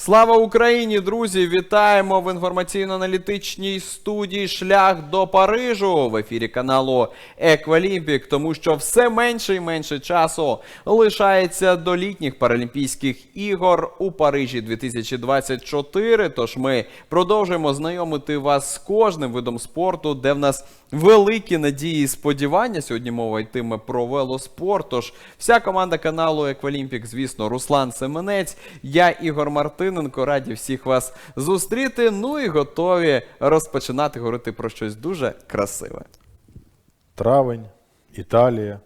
Слава Україні, друзі! Вітаємо в інформаційно-аналітичній студії Шлях до Парижу в ефірі каналу Еквалімпік, тому що все менше і менше часу лишається до літніх Паралімпійських ігор у Парижі 2024. Тож ми продовжуємо знайомити вас з кожним видом спорту, де в нас великі надії і сподівання. Сьогодні мова йтиме про велоспорт. Тож вся команда каналу Еквалімпік, звісно, Руслан Семенець, я Ігор Мартиненко. Раді всіх вас зустріти. Ну і готові розпочинати говорити про щось дуже красиве. Травень, Італія.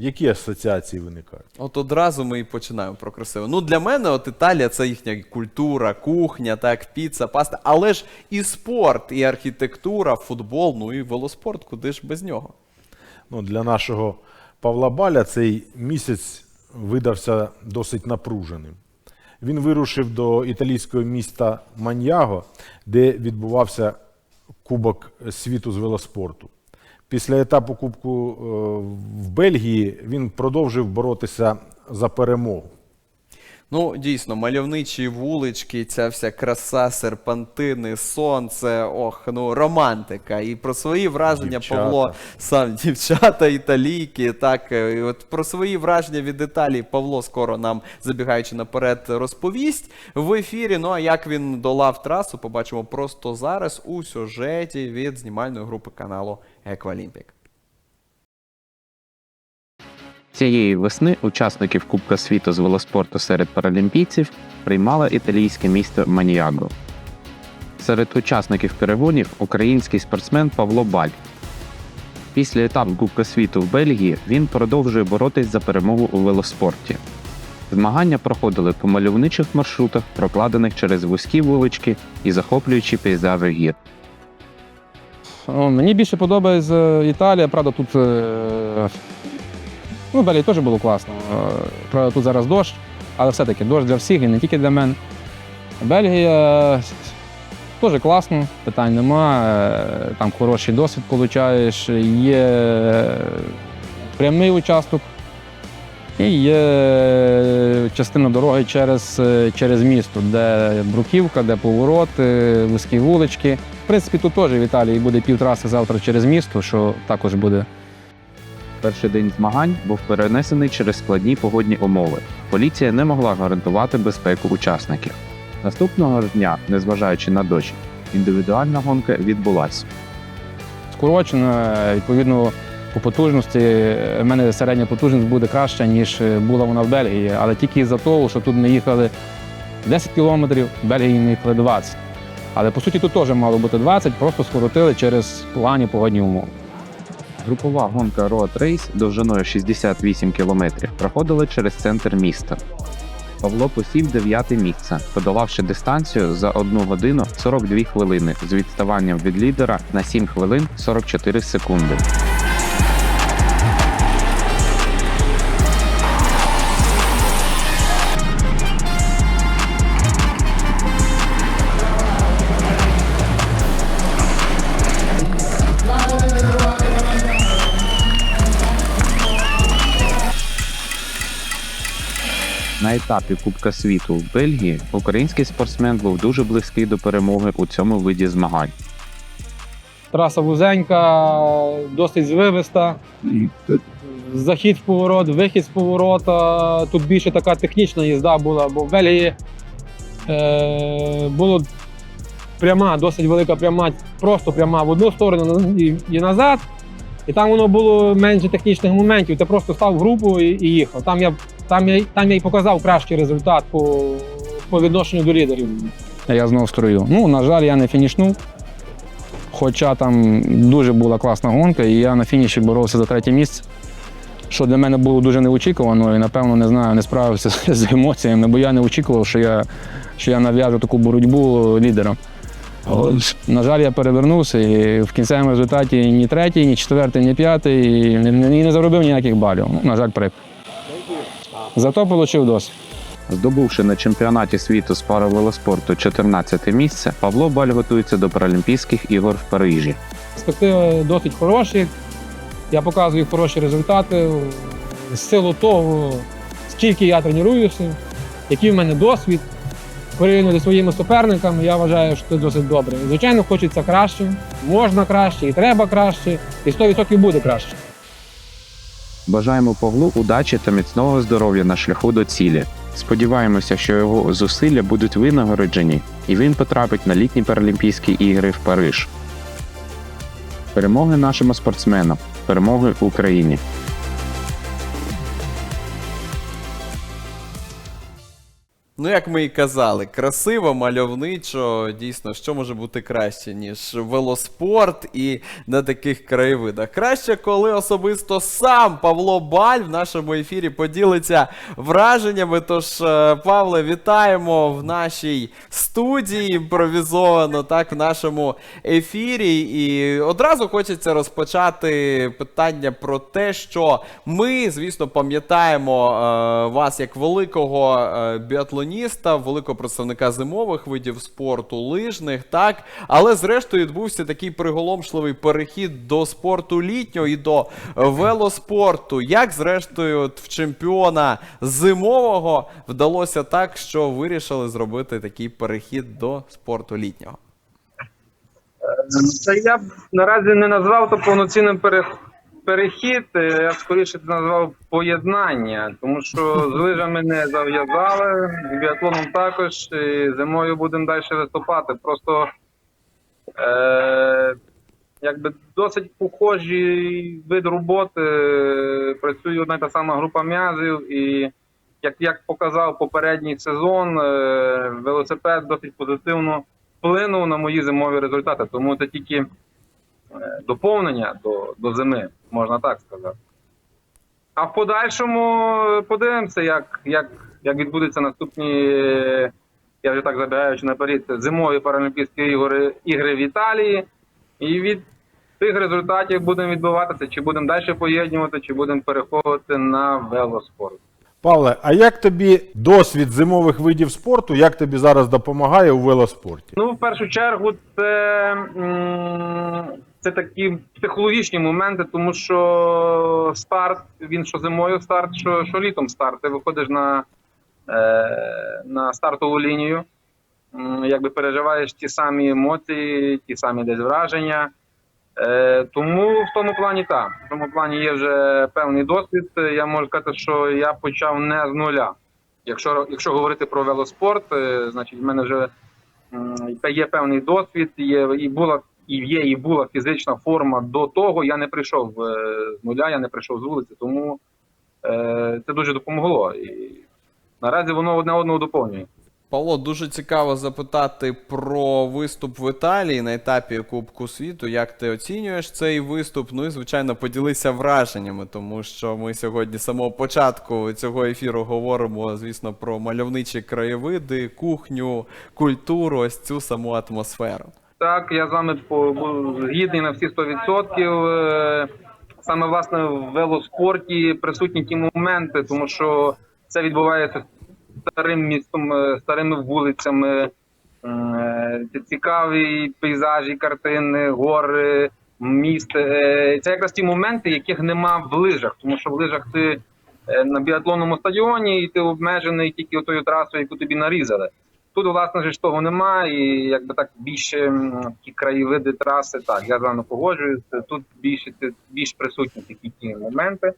Які асоціації виникають? От одразу ми і починаємо про красиве. Ну для мене, от Італія це їхня культура, кухня, так, піца, паста, але ж і спорт, і архітектура, футбол, ну і велоспорт, куди ж без нього. Ну, для нашого Павла Баля цей місяць видався досить напруженим. Він вирушив до італійського міста Маньяго, де відбувався Кубок світу з велоспорту. Після етапу Кубку е, в Бельгії він продовжив боротися за перемогу. Ну, дійсно, мальовничі вулички, ця вся краса, серпантини, сонце, ох, ну романтика. І про свої враження Дівчата. Павло сам дівчата, італійки. Так, е, і от про свої враження від Італії Павло скоро нам, забігаючи наперед, розповість в ефірі. Ну а як він долав трасу, побачимо просто зараз у сюжеті від знімальної групи каналу Еквалімпік. Цієї весни учасників Кубка світу з велоспорту серед паралімпійців приймало італійське місто Маніаго. Серед учасників перегонів український спортсмен Павло Баль. Після етапу Кубка світу в Бельгії він продовжує боротись за перемогу у велоспорті. Змагання проходили по мальовничих маршрутах, прокладених через вузькі вулички і захоплюючі пейзажі гір. Мені більше подобається Італія, правда, тут. Е, Ну, далі теж було класно. Е, Правда, тут зараз дощ, але все-таки дощ для всіх і не тільки для мене. Бельгія е, теж класно, питань нема. е, Там хороший досвід получаєш, є прямий участок і є частина дороги через, е, через місто, де бруківка, де повороти, вузькі вулички. В принципі, тут теж в Італії буде півтраси завтра через місто, що також буде Перший день змагань був перенесений через складні погодні умови. Поліція не могла гарантувати безпеку учасників. Наступного ж дня, незважаючи на дощ, індивідуальна гонка відбулася. скорочено. Відповідно, по потужності в мене середня потужність буде краща, ніж була вона в Бельгії. Але тільки із-за того, що тут ми їхали 10 кілометрів, в Бельгії ми їхали 20. Але по суті тут теж мало бути 20, просто скоротили через погані погодні умови. Групова гонка Road Race довжиною 68 км проходила через центр міста. Павло посів дев'яте місце, подолавши дистанцію за 1 годину 42 хвилини з відставанням від лідера на 7 хвилин 44 секунди. На етапі Кубка світу в Бельгії український спортсмен був дуже близький до перемоги у цьому виді змагань. Траса вузенька, досить звивиста. Захід в поворот, вихід з поворота. Тут більше така технічна їзда була, бо в Бельгії е, було пряма, досить велика пряма, просто пряма в одну сторону і, і назад. І там воно було менше технічних моментів. Ти просто став в групу і, і їхав. Там я, там, я, там я і показав кращий результат по, по відношенню до лідерів. Я знову строю. Ну, на жаль, я не фінішнув. Хоча там дуже була класна гонка, і я на фініші боровся за третє місце. Що для мене було дуже неочікувано, і напевно не знаю, не справився з- емоціями, бо я не очікував, що я, що я нав'яжу таку боротьбу лідером. На жаль, я перевернувся і в кінцевому результаті ні третій, ні четвертий, ні п'ятий, і не, заробив ніяких балів. Ну, на жаль, прик. Зато отримав досвід. Здобувши на чемпіонаті світу з паровелоспорту 14 місце, Павло Баль готується до Паралімпійських ігор в Парижі. Перспективи досить хороші. Я показую хороші результати з силу того, скільки я тренуюся, який в мене досвід. порівняно зі своїми суперниками, я вважаю, що це досить добре. Звичайно, хочеться краще, можна краще, і треба краще, і 100% буде краще. Бажаємо Павлу удачі та міцного здоров'я на шляху до цілі. Сподіваємося, що його зусилля будуть винагороджені, і він потрапить на літні Паралімпійські ігри в Париж. Перемоги нашим спортсменам, перемоги Україні! Ну, як ми і казали, красиво, мальовничо. Дійсно, що може бути краще, ніж велоспорт і на таких краєвидах. Краще, коли особисто сам Павло Баль в нашому ефірі поділиться враженнями. Тож, е, Павле, вітаємо в нашій студії імпровізовано, так, в нашому ефірі. І одразу хочеться розпочати питання про те, що ми, звісно, пам'ятаємо е, вас як великого е, біатлоніста, великого представника зимових видів спорту, лижних, так. Але зрештою відбувся такий приголомшливий перехід до спорту літнього і до велоспорту. Як зрештою в чемпіона зимового вдалося так, що вирішили зробити такий перехід до спорту літнього? Та я б наразі не назвав то повноцінним пере... перехід, е, я б скоріше назвав поєднання, тому що з лижами не зав'язали, з біатлоном також, і зимою будемо далі виступати. Просто е... якби досить похожий вид роботи, е, працює одна та сама група м'язів, і як, як показав попередній сезон, е... велосипед досить позитивно вплинув на мої зимові результати, тому це тільки доповнення до, до зими, можна так сказати. А в подальшому е, подивимося, як, як, як відбудуться наступні, е, я вже так забігаючи наперед, зимові Паралімпійські ігри, ігри в Італії. І від тих результатів будемо відбуватися, чи будемо далі поєднувати, чи будемо переходити на велоспорт. Павле, а як тобі досвід зимових видів спорту, як тобі зараз допомагає у велоспорті? Ну, в першу чергу, це, це такі психологічні моменти, тому що старт, він що зимою старт, що, що літом старт. Ти виходиш на, е, на стартову лінію, якби переживаєш ті самі емоції, ті самі десь враження. Е, тому в тому плані так. В тому плані є вже певний досвід. Я можу сказати, що я почав не з нуля. Якщо, якщо говорити про велоспорт, е, значить в мене вже є певний досвід, є і була і є, і була фізична форма до того. Я не прийшов е, з нуля, я не прийшов з вулиці, тому е, це дуже допомогло. І наразі воно одне одного доповнює. Павло, дуже цікаво запитати про виступ в Італії на етапі Кубку світу. Як ти оцінюєш цей виступ? Ну і звичайно поділися враженнями, тому що ми сьогодні з самого початку цього ефіру говоримо, звісно, про мальовничі краєвиди, кухню, культуру, ось цю саму атмосферу. Так, я з вами згідний на всі 100%. Е, Саме власне в велоспорті присутні ті моменти, тому що це відбувається старим містом, е, старими вулицями, е, це цікаві пейзажі, картини, гори, міст. Це якраз ті моменти, яких нема в лижах, тому що в лижах ти на біатлонному стадіоні і ти обмежений тільки тою трасою, яку тобі нарізали. Тут, власне, ж того немає, і якби так більше ті краєвиди траси, так, я з вами погоджуюся. Тут більше більш присутні такі ті моменти.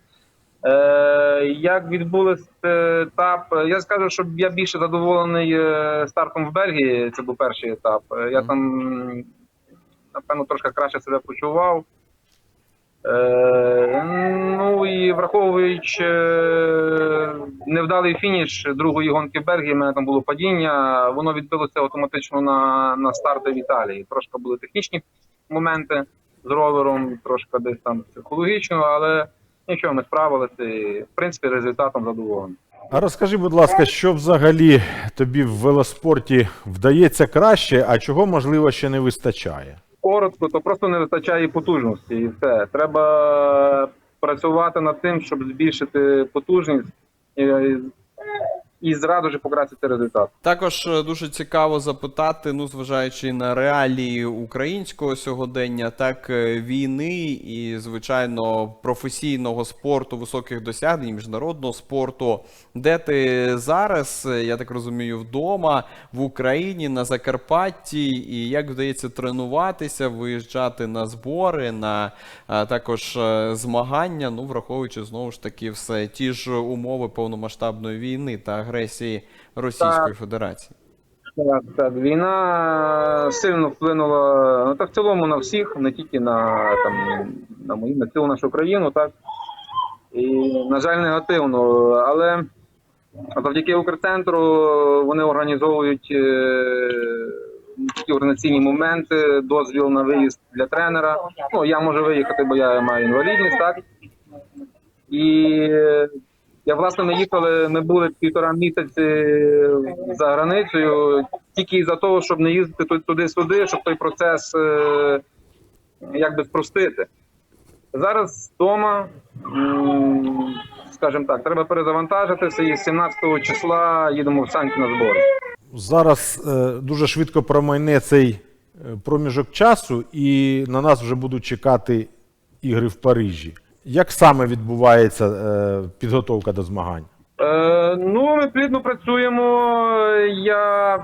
Е, як відбулось е, етап? Я скажу, що я більше задоволений е, стартом в Бельгії. Це був перший етап. Е, Я там напевно трошки краще себе почував. Е, ну і враховуючи е, невдалий фініш другої гонки Бельгії, в мене там було падіння. Воно відбилося автоматично на, на старти в Італії. Трошки були технічні моменти з ровером, трошки десь там психологічно, але нічого, ми справилися. В принципі, результатом задоволений. А розкажи, будь ласка, що взагалі тобі в велоспорті вдається краще, а чого можливо ще не вистачає? Коротко, то просто не вистачає потужності, і все. Треба працювати над тим, щоб збільшити потужність. І і зразу ж покращити результат. Також е, дуже цікаво запитати, ну зважаючи на реалії українського сьогодення, так е, війни і, звичайно, професійного спорту, високих досягнень, міжнародного спорту. Де ти зараз? Е, Я так розумію, вдома в Україні, на Закарпатті, і як вдається тренуватися, виїжджати на збори, на також змагання, ну враховуючи знову ж таки все ті ж умови повномасштабної війни та агресії Російської Так. Федерації. Так, так, війна сильно вплинула ну, так в цілому на всіх, не тільки на там на мою, на цілу нашу країну, так і на жаль, негативно. Але завдяки Укрцентру вони організовують е, такі організаційні моменти, дозвіл на виїзд для тренера. Ну я можу виїхати, бо я маю інвалідність, так і я власне ми їхали. Ми були півтора місяці за границею, тільки за того, щоб не їздити туди-сюди, щоб той процес е, якби спростити. Зараз вдома, скажімо так, треба перезавантажитися і з 17 числа їдемо в Санки на збори. Зараз е, дуже швидко промайне цей е, проміжок часу, і на нас вже будуть чекати ігри в Парижі. Як саме відбувається е, підготовка до змагань? Е, ну, ми плідно працюємо. Я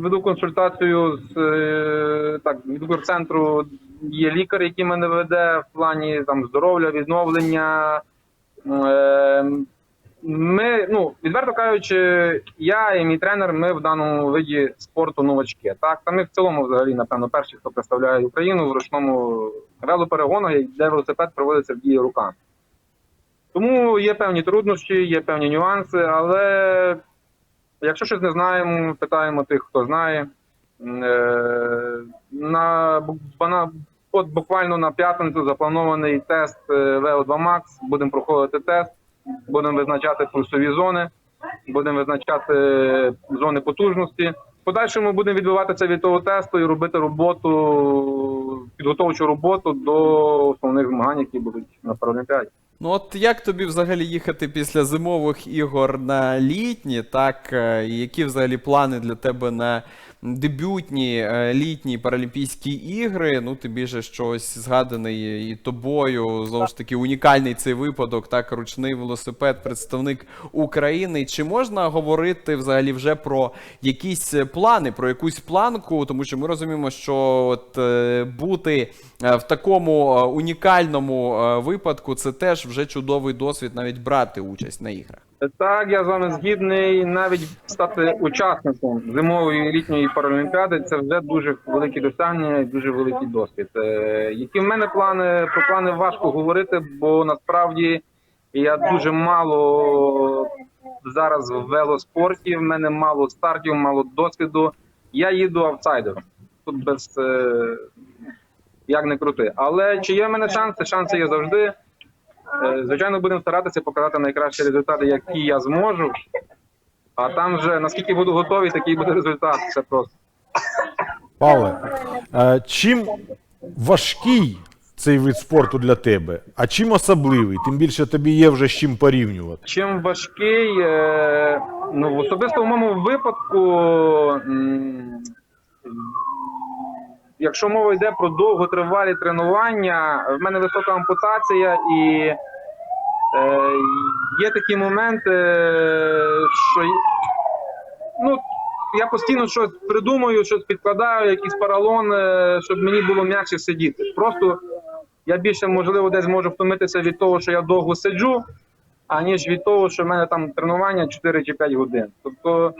веду консультацію з е, так, від центру є лікар, який мене веде в плані там здоров'я, відновлення. Е, ми, ну, відверто кажучи, я і мій тренер, ми в даному виді спорту новачки. Так, та ми в цілому, взагалі, напевно, перші, хто представляє Україну в ручному велоперегону, де велосипед проводиться в дії руками. Тому є певні труднощі, є певні нюанси, але якщо щось не знаємо, питаємо тих, хто знає. Е, На, от буквально на п'ятницю запланований тест е, VO2 Max. Будемо проходити тест, будемо визначати пульсові зони, будемо визначати зони потужності. Подальшому будемо відбиватися від того тесту і робити роботу, підготовчу роботу до основних змагань, які будуть на Паралімпіаді. Ну от як тобі взагалі їхати після зимових ігор на літні, так? е, і Які взагалі плани для тебе на дебютні е, літні Паралімпійські ігри? Ну, тим більше щось згаданий і тобою, знову ж таки, унікальний цей випадок, так, ручний велосипед, представник України. Чи можна говорити взагалі вже про якісь плани, про якусь планку? Тому що ми розуміємо, що от е, бути е, в такому унікальному випадку це теж вже чудовий досвід навіть брати участь на іграх. Так, я з вами згідний. Навіть стати учасником зимової і літньої паралімпіади це вже дуже великі досягнення і дуже великий досвід. Е, Які в мене плани? Про плани важко говорити, бо насправді я дуже мало зараз в велоспорті. В мене мало стартів, мало досвіду. Я їду аутсайдером. Тут без е, як не крути. Але чи є в мене шанси? Шанси є завжди. Е, Звичайно, будемо старатися показати найкращі результати, які я зможу. А там вже наскільки буду готовий, такий буде результат. Це просто. Павле, е, чим важкий цей вид спорту для тебе, а чим особливий? Тим більше тобі є вже з чим порівнювати. Чим важкий, е, ну в особисто в моєму випадку, м, якщо мова йде про довготривалі тренування, в мене висока ампутація і е, є такі моменти, що ну, я постійно щось придумую, щось підкладаю, якийсь паралон, щоб мені було м'якше сидіти. Просто я більше можливо десь можу втомитися від того, що я довго сиджу, аніж від того, що в мене там тренування 4 чи 5 годин. Тобто,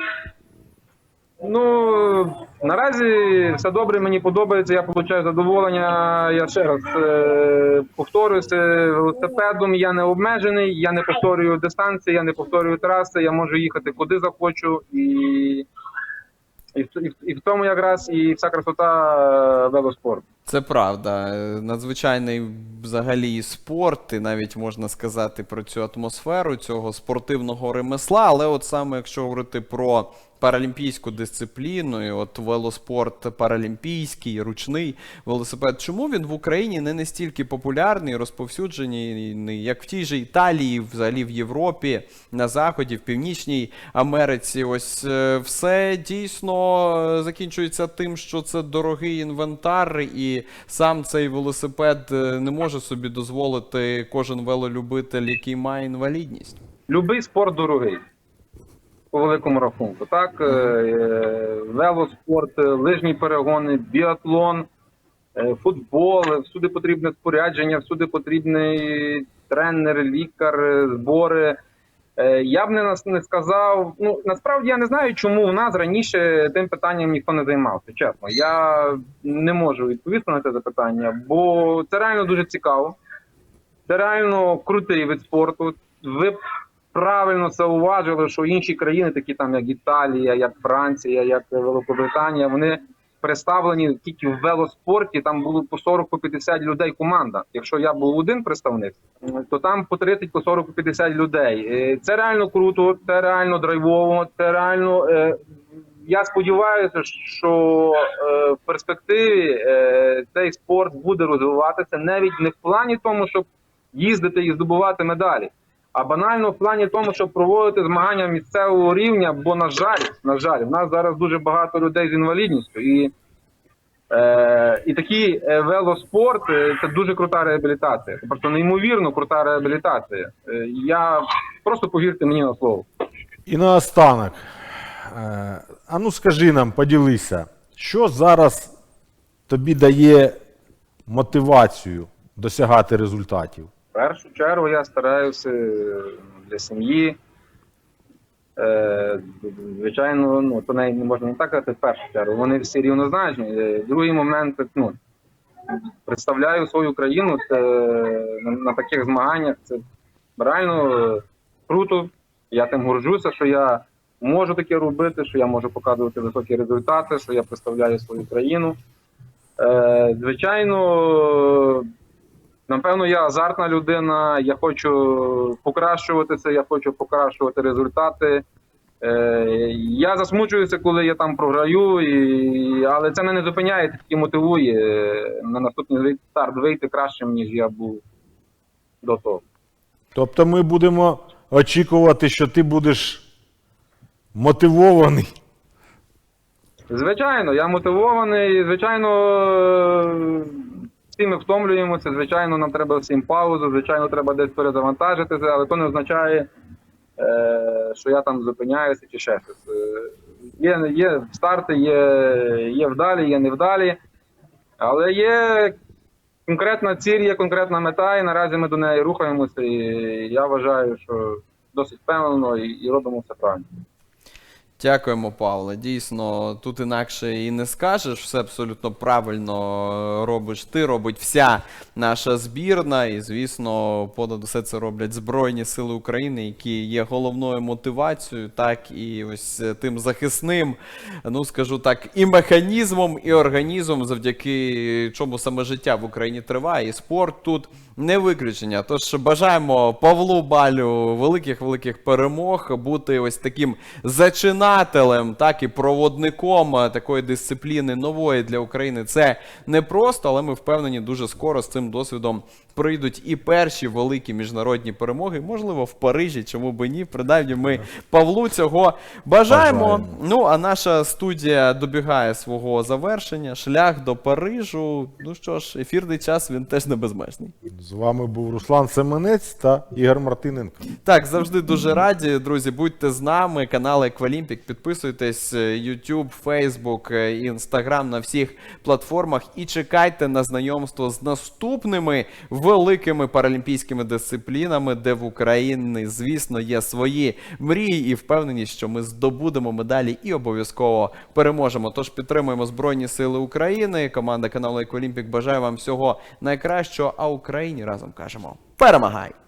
ну наразі все добре, мені подобається, я отримую задоволення. Я ще раз е, повторююся велосипедом. Я не обмежений, я не повторюю дистанції, я не повторюю траси, я можу їхати куди захочу і. І і, і в тому якраз і вся красота е, велоспорту. Це правда. Надзвичайний взагалі спорт, і навіть можна сказати про цю атмосферу цього спортивного ремесла. Але от саме якщо говорити про паралімпійську дисципліну, і от велоспорт паралімпійський, ручний велосипед. Чому він в Україні не настільки популярний, розповсюджений, як в тій же Італії, взагалі в Європі, на Заході, в Північній Америці? Ось е, все дійсно е, закінчується тим, що це дорогий інвентар, і сам цей велосипед е, не може собі дозволити кожен велолюбитель, який має інвалідність. Любий спорт дорогий. По великому рахунку. Так, е, е, велоспорт, лижні перегони, біатлон, футбол, всюди потрібне спорядження, всюди потрібний тренер, лікар, збори. Е, Я б не, не сказав. Ну насправді я не знаю, чому у нас раніше тим питанням ніхто не займався. Чесно, я не можу відповісти на це запитання, бо це реально дуже цікаво. Це реально крутий вид спорту. Ви правильно це уважили, що інші країни, такі там як Італія, як Франція, як Великобританія, вони представлені тільки в велоспорті. Там було по 40 по 50 людей команда. Якщо я був один представник, то там по 30 по 40 по 50 людей. Е, Це реально круто, це реально драйвово, це реально. е, Я сподіваюся, що е, в перспективі е, цей спорт буде розвиватися навіть не в плані тому, щоб їздити і здобувати медалі, а банально в плані тому, щоб проводити змагання місцевого рівня. Бо, на жаль, на жаль, в нас зараз дуже багато людей з інвалідністю, і, е, і такий е, велоспорт е, це дуже крута реабілітація. Це просто неймовірно крута реабілітація. Е, я просто повірте мені на слово. І наостанок, е, а ну скажи нам, поділися, що зараз тобі дає мотивацію досягати результатів? Першу чергу я стараюся для сім'ї. Е, звичайно, ну, то не, можна не так казати в першу чергу. Вони всі рівнозначні. Е, Другий момент, ну, представляю свою країну це, на, на таких змаганнях. Це реально е, круто. Я тим горжуся, що я можу таке робити, що я можу показувати високі результати, що я представляю свою країну. Е, звичайно, Напевно, я азартна людина, я хочу покращуватися, я хочу покращувати результати. Е, я засмучуюся, коли я там програю, і... але це мене не зупиняє, тільки мотивує е, на наступний старт вийти кращим, ніж я був до того. Тобто ми будемо очікувати, що ти будеш мотивований. Звичайно, я мотивований. Звичайно, всі ми втомлюємося. Звичайно, нам треба всім паузу. Звичайно, треба десь перезавантажитися, але то не означає, е, що я там зупиняюся чи ще щось. Е, Є, є старти, є, є вдалі, є невдалі, але є конкретна ціль, є конкретна мета, і наразі ми до неї рухаємося. І я вважаю, що досить впевнено і, і робимо все правильно. Дякуємо, Павле. Дійсно, тут інакше і не скажеш. Все абсолютно правильно робиш ти, робить вся наша збірна. І, звісно, понад усе це роблять Збройні Сили України, які є головною мотивацією, так і ось е, тим захисним, ну скажу так, і механізмом, і організмом, завдяки чому саме життя в Україні триває. І спорт тут не виключення. Тож бажаємо Павлу Балю великих великих перемог, бути ось таким зачинателем, так і проводником е, такої дисципліни нової для України. Це не просто, але ми впевнені, дуже скоро з цим досвідом прийдуть і перші великі міжнародні перемоги. Можливо, в Парижі, чому би ні. Принаймні, ми Павлу цього бажаємо. Бажаємо. Ну а наша студія добігає свого завершення. Шлях до Парижу. Ну що ж, ефірний час він теж не безмежний. З вами був Руслан Семенець та Ігор Мартиненко. Так, завжди дуже раді, друзі. Будьте з нами. Канал Еквалімпік. Підписуйтесь, е, YouTube, Facebook, е, Instagram на всіх платформах і чекайте на знайомство з наступними великими паралімпійськими дисциплінами, де в Україні, звісно, є свої мрії і впевненість, що ми здобудемо медалі і обов'язково переможемо. Тож підтримуємо Збройні Сили України. Команда каналу Еквалімпік бажає вам всього найкращого. А Україні разом кажемо: перемагай!